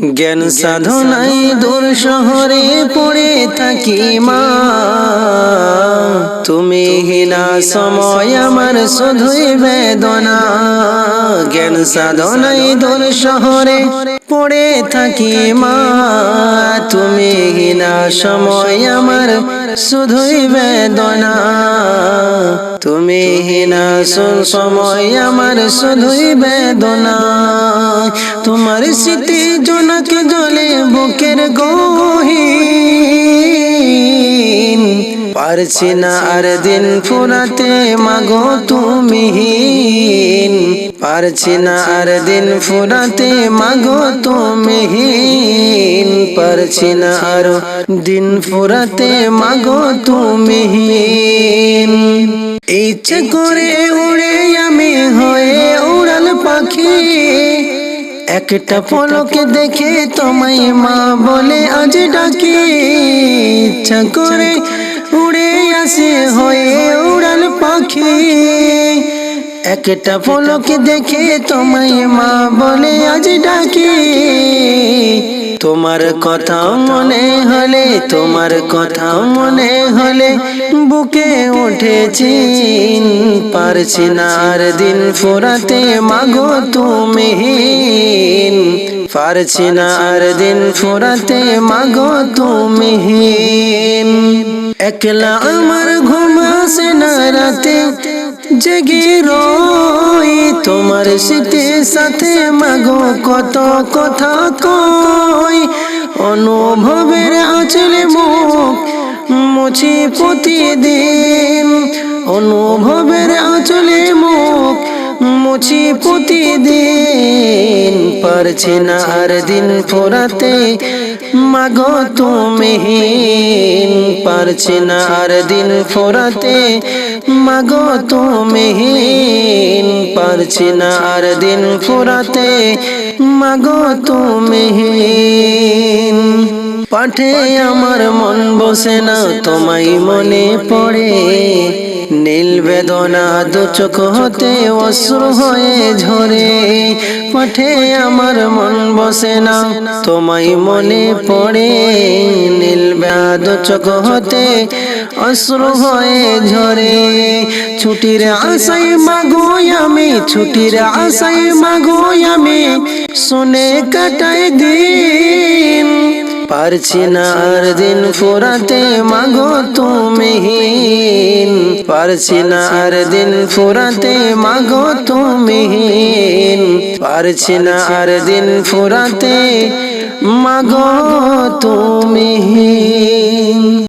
জ্ঞান সাধনাই দূর শহরে পড়ে থাকি মা। তুমি হিনা সময় আমার শুধুই বেদনা। জ্ঞান সাধনাই দূর শহরে পড়ে থাকি মা। তুমি হিনা সময় আমার শুধুই বেদনা। তুমি হিনা সময় আমার শুধুই বেদনা। তোমার স্মৃতি জনক জলে বুকের গহীন। পারছি না আর দিন ফুরাতে, মাগো তুমিহীন পারছি না আর দিন ফুরাতে, মাগো তুমিহীন পারছি না আর দিন ফুরাতে, মাগো তুমিহীন ইচ্ছে করে উড়ে আমি হয়ে উড়াল পাখি। একটা পলকে দেখে তোমায় মা বলে, আজ ডাকি, ইচ্ছা করে উড়ে আসে হয়ে উড়াল পাখি। একটা পলকে দেখে তোমায় মা বলে, আজ ডাকি, তোমার কথা মনে হলে, তোমার কথা মনে হলে বুকে উঠেছি, পারছি না আর দিন ফোরাতে, মাগো তুমি। পারছি না আর দিন ফোরাতে, মাগো তুমি। একলা আমার ঘুম আসে না রাতে, জেগে রই তোমার স্মৃতির সাথে, মাগো কত কথা কই। অনুভবের আচলে মুখ মুছি প্রতিদিন। অনুভবের আচলে মুখ মুছি প্রতিদিন। পারছি না আর দিন ফোরাতে, মাগো তুমি পারছি না আর দিন ফোরাতে, মাগো তুমি পারছি না আর দিন ফোরাতে, মাগো তুমি পাঠে আমার মন বসে না, তোমায় মনে পড়ে। নীল বেদনা দু চোখ হতে অশ্র হয়ে ঝরে। পাঠে আমার মন বসে না, তোমায় মনে পড়ে। নীল দু চোখ হতে অশ্র হয়ে ঝরে। ছুটির আশাই মাগো আমি, ছুটির আশাই মাগো আমি, শুনে কাটাই দিন। পারছি না আর দিন ফোরাতে, মাগো তুমি পারছি না আর দিন ফোরাতে, মাগো তুমি পারছি না আর দিন ফোরাতে, মাগো তুমি